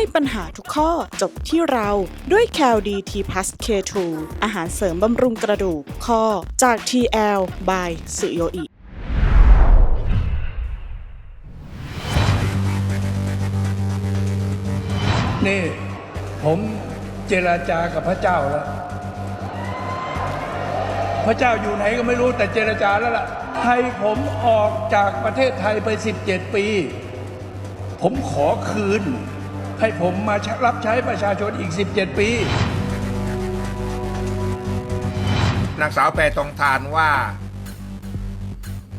ให้ปัญหาทุกข้อจบที่เราด้วย c a l d t plus K2 อาหารเสริมบำรุงกระดูกข้อจาก TL by สุโยอินี่ผมเจราจากับพระเจ้าแล้ว พระเจ้าอยู่ไหนก็ไม่รู้แต่เจรจาแล้วล่ะ ให้ผมออกจากประเทศไทยไป 17 ปี ผมขอคืน ให้ผมมารับใช้ประชาชนอีก 17 ปี นางสาวแพรทองทานว่า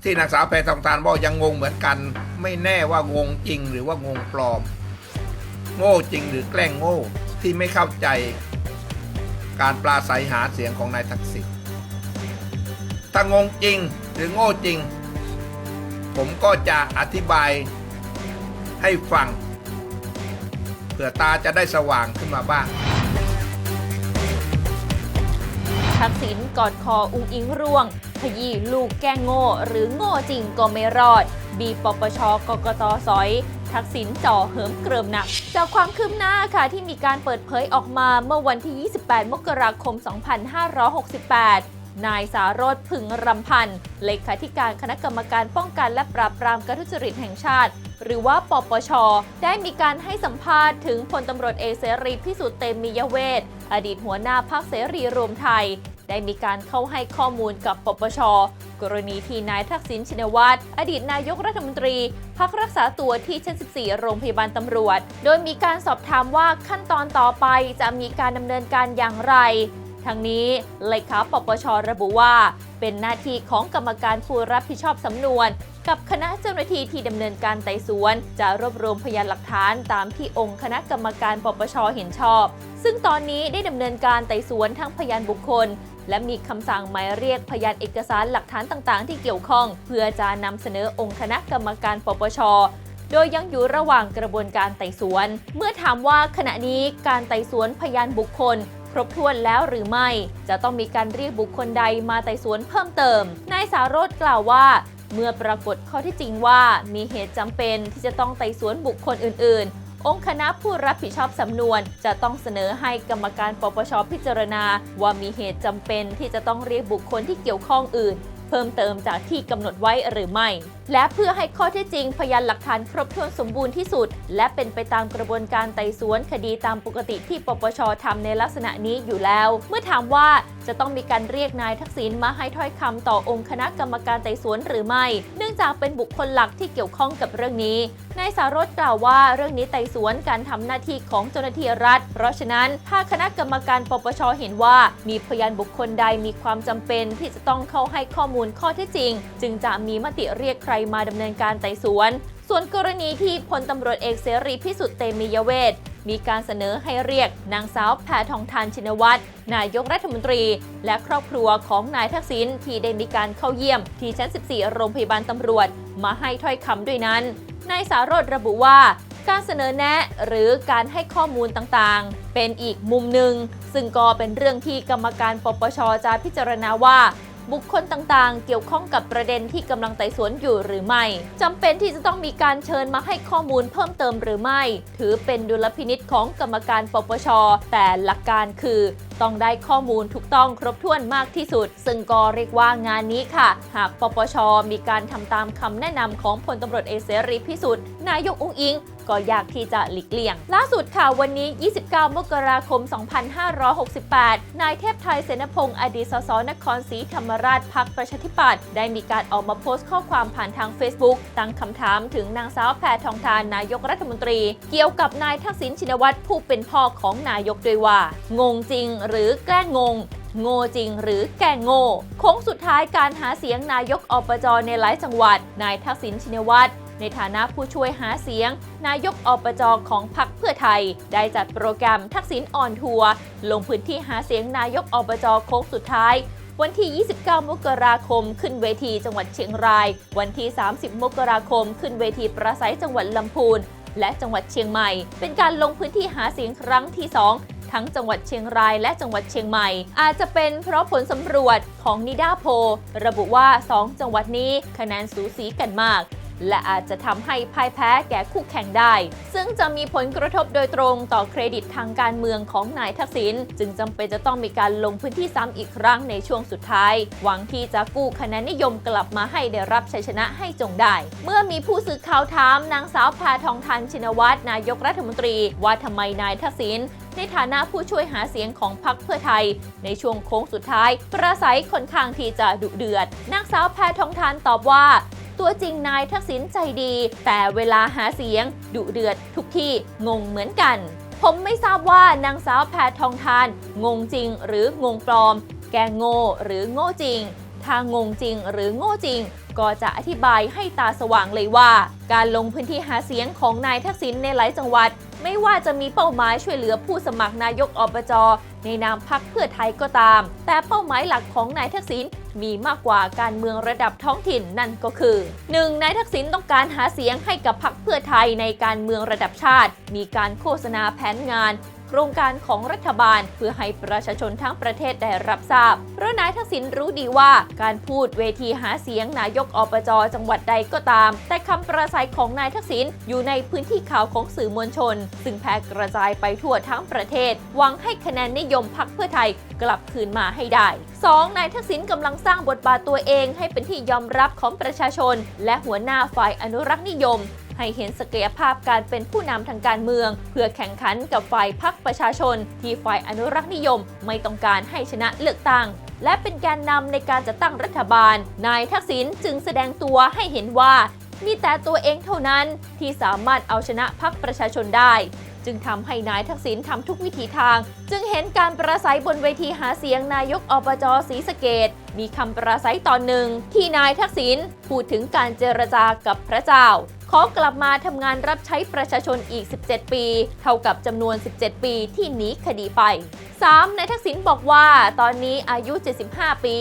ที่นางสาวแพรทองทานบอกยังงงเหมือนกัน ไม่แน่ว่างงจริงหรือว่างงปลอม โง่จริงหรือแกล้งโง่ที่ไม่เข้าใจ การปลาใสหาเสียงของนายทักษิณถ้างงจริงหรือโง่จริง ผมก็จะอธิบายให้ฟัง ผื่อตาจะได้สว่างขึ้นมาบ้างทักษิณกอดคออุ้งอิงร่วง ขยี้ลูกแก้งโง่ หรือโง่จริงก็ไม่รอด บีปปชกกตสอย ทักษิณจ่อเหิมเกริมหนัก จากความคืบหน้าค่ะที่มีการเปิดเผยออกมาเมื่อวันที่ 28 มกราคม 2568นายสารสพึงรำพันธ์เลขาธิการคณะกรรมการป้องกันและปราบปรามการทุจริตแห่งชาติ หรือว่าปปช ได้มีการให้สัมภาษณ์ถึงพลตำรวจเอกเสรีพิสุทธิ์เตมียเวทอดีตหัวหน้าพรรคเสรีรวมไทย ได้มีการเข้าให้ข้อมูลกับปปช กรณีที่นายทักษิณชินวัตรอดีตนายกรัฐมนตรี พักรักษาตัวที่ชั้น 14 โรงพยาบาลตำรวจ โดยมีการสอบถามว่าขั้นตอนต่อไปจะมีการดำเนินการอย่างไรทั้งนี้เลขาปปชระบุว่า เป็นหน้าที่ของกรรมการผู้รับผิดชอบสำนวน กับคณะเจ้าหน้าที่ที่ดำเนินการไต่สวน จะรวบรวมพยานหลักฐานตามที่องค์คณะกรรมการปปชเห็นชอบ ซึ่งตอนนี้ได้ดำเนินการไต่สวนทั้งพยานบุคคล และมีคำสั่งหมายเรียกพยานเอกสารหลักฐานต่างๆ ที่เกี่ยวข้อง เพื่อจะนำเสนอองค์คณะกรรมการปปชโดยยังอยู่ระหว่างกระบวนการไต่สวน เมื่อถามว่าขณะนี้การไต่สวนพยานบุคคล ครบถ้วนแล้วหรือไม่ จะต้องมีการเรียกบุคคลใดมาไต่สวนเพิ่มเติม นายสารโรธกล่าวว่า เมื่อปรากฏข้อที่จริงว่ามีเหตุจำเป็นที่จะต้องไต่สวนบุคคลอื่น ๆ องค์คณะผู้รับผิดชอบสำนวน จะต้องเสนอให้กรรมการปปชพิจารณา ว่ามีเหตุจำเป็นที่จะต้องเรียกบุคคลที่เกี่ยวข้องอื่น เพิ่มเติมจากที่กำหนดไว้หรือไม่ และเพื่อให้ข้อเท็จจริงพยานหลักฐานครบถ้วนสมบูรณ์ที่สุด และเป็นไปตามกระบวนการไต่สวนคดีตามปกติที่ปปชทำในลักษณะนี้อยู่แล้ว เมื่อถามว่า จะต้องมีการเรียกนายทักษิณมาให้ถ้อยคำต่อองค์คณะกรรมการไต่สวนหรือไม่ เนื่องจากเป็นบุคคลหลักที่เกี่ยวข้องกับเรื่องนี้ นายสารสกล่าวว่าเรื่องนี้ไต่สวนการทำหน้าที่ของเจ้าหน้าที่รัฐ เพราะฉะนั้นถ้าคณะกรรมการปปชเห็นว่า มีพยานบุคคลใดมีความจำเป็นที่จะต้องเข้าให้ข้อมูลข้อเท็จจริง จึงจะมีมติเรียกใครมาดำเนินการไต่สวนส่วนกรณีที่พลตำรวจเอกเสรีพิสุทธิ์เตมียเวท มีการเสนอให้เรียกนางสาวแพทองทานชินวัตรนายกรัฐมนตรี และครอบครัวของนายทักษิณที่ได้มีการเข้าเยี่ยม ที่ชั้น 14 โรงพยาบาลตำรวจ มาให้ถ้อยคำด้วยนั้น นายสารสระบุว่าการเสนอแนะหรือการให้ข้อมูลต่างๆ เป็นอีกมุมหนึ่ง ซึ่งก็เป็นเรื่องที่กรรมการปปชจะพิจารณาว่า บุคคลต่างๆ เกี่ยวข้องกับประเด็นที่กำลังไต่สวนอยู่หรือไม่จำเป็นที่จะต้องมีการเชิญมาให้ข้อมูลเพิ่มเติมหรือไม่ ถือเป็นดุลพินิษของกรรมการปปชแต่หลักการคือ ต้องได้ข้อมูลถูกต้องครบถ้วนมากที่สุด ซึ่งก็เรียกว่างานนี้ค่ะ หากปปช มีการทำตามคำแนะนำของพลตำรวจเอกเสรีพิสุทธิ์นายกอุ้งอิงก็ยากที่จะหลีกเลี่ยง ล่าสุดค่ะวันนี้ 29 มกราคม 2568 นายเทพไทยเสนพงศ์อดีตสสนครศรีธรรมราชพักประชาธิปัตย์ได้มีการออกมาโพสต์ข้อความผ่านทาง Facebook ตั้งคำถามถึงนางสาวแพทองทานนายกรัฐมนตรี เกี่ยวกับนายทักษิณชินวัตรผู้เป็นพ่อของนายกด้วยว่า งงจริงหรือแกล้งงง โง่จริงหรือแกล้งโง่โค้งสุดท้ายการหาเสียงนายกอบจในหลายจังหวัด นายทักษิณชินวัตรในฐานะผู้ช่วยหาเสียง นายกอบจของพรรคเพื่อไทย ได้จัดโปรแกรมทักษิณออนทัวร์ลงพื้นที่หาเสียงนายกอบจโค้งสุดท้าย วันที่ 29 มกราคม ขึ้นเวทีจังหวัดเชียงราย วันที่ 30 มกราคม ขึ้นเวทีประสัยจังหวัดลำพูนและจังหวัดเชียงใหม่ เป็นการลงพื้นที่หาเสียงครั้งที่ 2 ทั้งจังหวัดเชียงรายและจังหวัดเชียงใหม่ อาจจะเป็นเพราะผลสำรวจของนิดาโพระบุว่า 2 จังหวัดนี้คะแนนสูสีกันมากและอาจจะทำให้พ่ายแพ้แก่คู่แข่งได้ ซึ่งจะมีผลกระทบโดยตรงต่อเครดิตทางการเมืองของนายทักษิณ จึงจำเป็นจะต้องมีการลงพื้นที่ซ้ำอีกครั้งในช่วงสุดท้าย หวังที่จะกู้คะแนนนิยมกลับมาให้ได้รับชัยชนะให้จงได้ เมื่อมีผู้สื่อข่าวถามนางสาวแพทองทันชินวัตรนายกรัฐมนตรี ว่าทำไมนายทักษิณ ในฐานะผู้ช่วยหาเสียงของพรรคเพื่อไทย ในช่วงโค้งสุดท้าย ประสัยค่อนข้างที่จะดุเดือด นางสาวแพทองทันตอบว่า ตัวจริงนายทักษิณใจดี แต่เวลาหาเสียง ดุเดือดทุกที่งงเหมือนกัน ผมไม่ทราบว่านางสาวแพทองทาน งงจริงหรืองงปลอม แกงโง่หรือโง่จริง ถ้างงจริงหรือโง่จริง ก็จะอธิบายให้ตาสว่างเลยว่า การลงพื้นที่หาเสียงของนายทักษิณในหลายจังหวัด ไม่ว่าจะมีเป้าหมายช่วยเหลือผู้สมัครนายกอบจในนามพักเพื่อไทยก็ตาม แต่เป้าหมายหลักของนายทักษิณมีมากกว่าการเมืองระดับท้องถิ่นนั่นก็คือ 1. นายทักษิณต้องการหาเสียงให้กับพักเพื่อไทยในการเมืองระดับชาติ มีการโฆษณาแผนงาน โครงการของรัฐบาล เพื่อให้ประชาชนทั้งประเทศได้รับทราบ เพราะนายทักษิณรู้ดีว่า การพูดเวทีหาเสียงนายกอบจจังหวัดใดก็ตาม แต่คำประสัยของนายทักษิณอยู่ในพื้นที่ข่าวของสื่อมวลชน ซึ่งแพร่กระจายไปทั่วทั้งประเทศ หวังให้คะแนนนิยมพักเพื่อไทยกลับคืนมาให้ได้ 2. นายทักษิณกำลังสร้างบทบาทตัวเองให้เป็นที่ยอมรับของประชาชน และหัวหน้าฝ่ายอนุรักษ์นิยม ให้เห็นศักยภาพการเป็นผู้นำทางการเมือง เพื่อแข่งขันกับฝ่ายพรรคประชาชน ที่ฝ่ายอนุรักษ์นิยม ไม่ต้องการให้ชนะเลือกตั้งและเป็นแกนนำในการจัดตั้งรัฐบาล นายทักษิณจึงแสดงตัวให้เห็นว่า มีแต่ตัวเองเท่านั้นที่สามารถเอาชนะพรรคประชาชนได้ จึงทำให้นายทักษิณทำทุกวิถีทาง จึงเห็นการประสัยบนเวทีหาเสียงนายกอบจศรีสะเกดมีคำประสัยตอนหนึ่ง ที่นายทักษิณพูดถึงการเจรจากับพระเจ้า ขอกลับมาทำงานรับใช้ประชาชนอีก 17 ปี เท่ากับจำนวน 17 ปีที่หนีคดีไป 3. นายทักษิณบอกว่าตอนนี้อายุ 75 ปี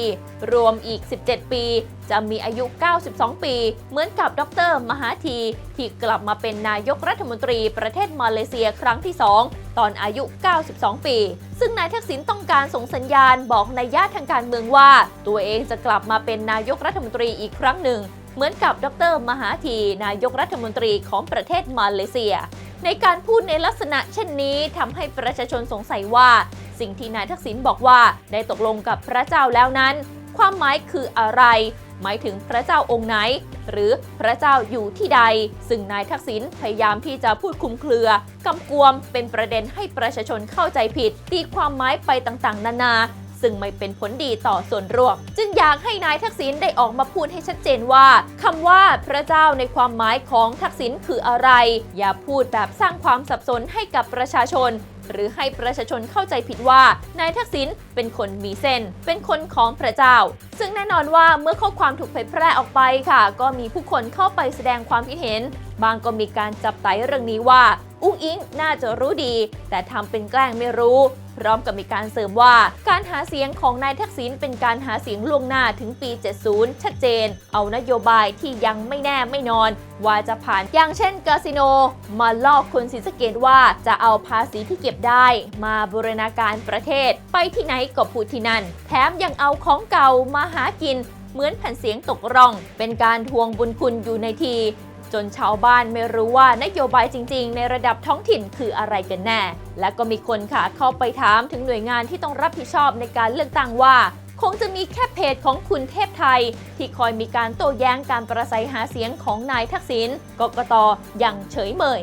รวมอีก 17 ปี จะมีอายุ 92 ปี เหมือนกับดร มหาธี ที่กลับมาเป็นนายกรัฐมนตรีประเทศมาเลเซียครั้งที่ 2 ตอนอายุ 92 ปี ซึ่งนายทักษิณต้องการส่งสัญญาณบอกในยยะทางการเมืองว่า ตัวเองจะกลับมาเป็นนายกรัฐมนตรีอีกครั้งหนึ่ง เหมือนกับดรมหาธีนายกรัฐมนตรีของประเทศมาเลเซีย ในการพูดในลักษณะเช่นนี้ทำให้ประชาชนสงสัยว่า สิ่งที่นายทักษิณบอกว่าได้ตกลงกับพระเจ้าแล้วนั้น ความหมายคืออะไร หมายถึงพระเจ้าองค์ไหน หรือพระเจ้าอยู่ที่ใด ซึ่งนายทักษิณพยายามที่จะพูดคุมเครือกำกวมเป็นประเด็นให้ประชาชนเข้าใจผิดตีความหมายไปต่างๆ นานา ซึ่งไม่เป็นผลดีต่อส่วนรวม จึงอยากให้นายทักษิณได้ออกมาพูดให้ชัดเจนว่าคำว่าพระเจ้าในความหมายของทักษิณคืออะไร อย่าพูดแบบสร้างความสับสนให้กับประชาชนหรือให้ประชาชนเข้าใจผิดว่านายทักษิณเป็นคนมีเส้น เป็นคนของพระเจ้า ซึ่งแน่นอนว่าเมื่อข้อความถูกเผยแพร่ออกไปค่ะ ก็มีผู้คนเข้าไปแสดงความคิดเห็น บางก็มีการจับไตเรื่องนี้ว่า อุ้งอิงน่าจะรู้ดี แต่ทำเป็นแกล้งไม่รู้ พร้อมกับมีการเสริมว่า การหาเสียงของนายทักษิณเป็นการหาเสียงล่วงหน้าถึงปี 70 ชัดเจน เอานโยบายที่ยังไม่แน่ไม่นอน ว่าจะผ่านอย่างเช่นคาสิโน มาลอกคนศรีสะเกดว่าจะเอาภาษีที่เก็บได้ มาบูรณาการประเทศ ไปที่ไหนก็พูดที่นั่น แถมยังเอาของเก่ามาหากินเหมือนแผ่นเสียงตกร่อง เป็นการทวงบุญคุณอยู่ในที จนชาวบ้านไม่รู้ว่านโยบายจริง ๆ ในระดับท้องถิ่นคืออะไรกันแน่ และก็มีคนค่ะเข้าไปถามถึงหน่วยงานที่ต้องรับผิดชอบในการเลือกตั้งว่า คงจะมีแค่เพจของคุณเทพไทย ที่คอยมีการโต้แย้งการประสัยหาเสียงของนายทักษิณกกตอย่างเฉยเมย